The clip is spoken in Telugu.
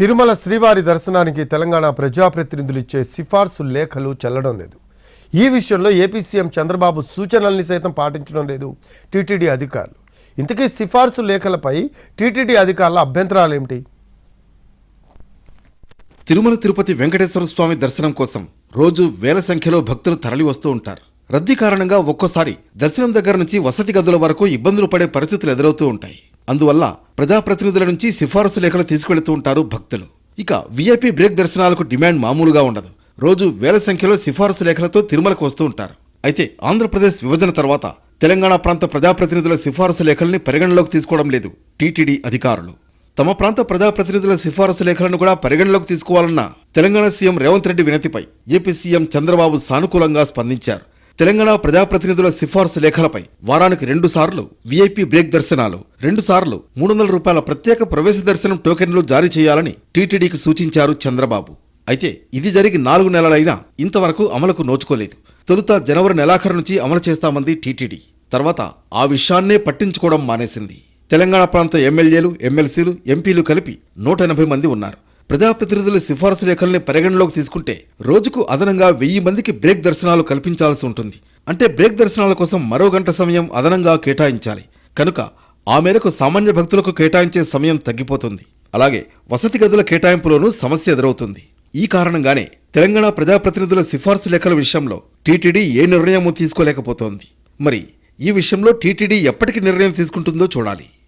తిరుమల శ్రీవారి దర్శనానికి తెలంగాణ ప్రజాప్రతినిధులు ఇచ్చే సిఫార్సు లేఖలు చెల్లడం లేదు. ఈ విషయంలో ఏపీ సీఎం చంద్రబాబు సూచనల్ని సైతం పాటించడం లేదు. టీటీడీ అధికారులు. ఇంతకీ సిఫార్సు లేఖలపై టీటీడీ అధికారుల అభ్యంతరాలు ఏమిటి తిరుమల తిరుపతి వెంకటేశ్వర స్వామి దర్శనం కోసం రోజు వేల సంఖ్యలో భక్తులు తరలి వస్తూ ఉంటారు. రద్దీ కారణంగా ఒక్కోసారి దర్శనం దగ్గర నుంచి వసతి గదుల వరకు ఇబ్బందులు పడే పరిస్థితులు ఎదురవుతూ ఉంటాయి. అందువల్ల ప్రజాప్రతినిధుల నుంచి సిఫారసు లేఖలు తీసుకువెళుతూ ఉంటారు భక్తులు. ఇక వీఐపీ బ్రేక్ దర్శనాలకు డిమాండ్ మామూలుగా ఉండదు. రోజు వేల సంఖ్యలో సిఫారసు లేఖలతో తిరుమలకు వస్తూ ఉంటారు. అయితే ఆంధ్రప్రదేశ్ విభజన తర్వాత తెలంగాణ ప్రాంత ప్రజాప్రతినిధుల సిఫారసు లేఖల్ని పరిగణలోకి తీసుకోవడం లేదు. టీటీడీ అధికారులు. తమ ప్రాంత ప్రజాప్రతినిధుల సిఫారసు లేఖలను కూడా పరిగణలోకి తీసుకోవాలన్న తెలంగాణ సీఎం రేవంత్ రెడ్డి వినతిపై ఏపీ సీఎం చంద్రబాబు సానుకూలంగా స్పందించారు. తెలంగాణ ప్రజాప్రతినిధుల సిఫార్సు లేఖలపై వారానికి రెండు సార్లు వీఐపీ బ్రేక్ దర్శనాలు రెండు సార్లు మూడు వందల రూపాయల ప్రత్యేక ప్రవేశ దర్శనం టోకెన్లు జారీ చేయాలని టీటీడీకి సూచించారు చంద్రబాబు. అయితే ఇది జరిగి నాలుగు నెలలైనా ఇంతవరకు అమలుకు నోచుకోలేదు. తొలుత జనవరి నెలాఖరు నుంచి అమలు చేస్తామంది టీటీడీ. తర్వాత ఆ విషయాన్నే పట్టించుకోవడం మానేసింది. తెలంగాణ ప్రాంత ఎమ్మెల్యేలు ఎమ్మెల్సీలు ఎంపీలు కలిపి నూట ఎనభై మంది ఉన్నారు. ప్రజాప్రతినిధుల సిఫార్సు లేఖల్ని పరిగణలోకి తీసుకుంటే రోజుకు అదనంగా వెయ్యి మందికి బ్రేక్ దర్శనాలు కల్పించాల్సి ఉంటుంది. అంటే బ్రేక్ దర్శనాల కోసం మరో గంట సమయం అదనంగా కేటాయించాలి. కనుక ఆ మేరకు సామాన్య భక్తులకు కేటాయించే సమయం తగ్గిపోతుంది. అలాగే వసతి గదుల కేటాయింపులోనూ సమస్య ఎదురవుతుంది. ఈ కారణంగానే తెలంగాణ ప్రజాప్రతినిధుల సిఫార్సు లేఖల విషయంలో టీటీడీ ఏ నిర్ణయమూ తీసుకోలేకపోతోంది. మరి ఈ విషయంలో టీటీడీ ఎప్పటికి నిర్ణయం తీసుకుంటుందో చూడాలి.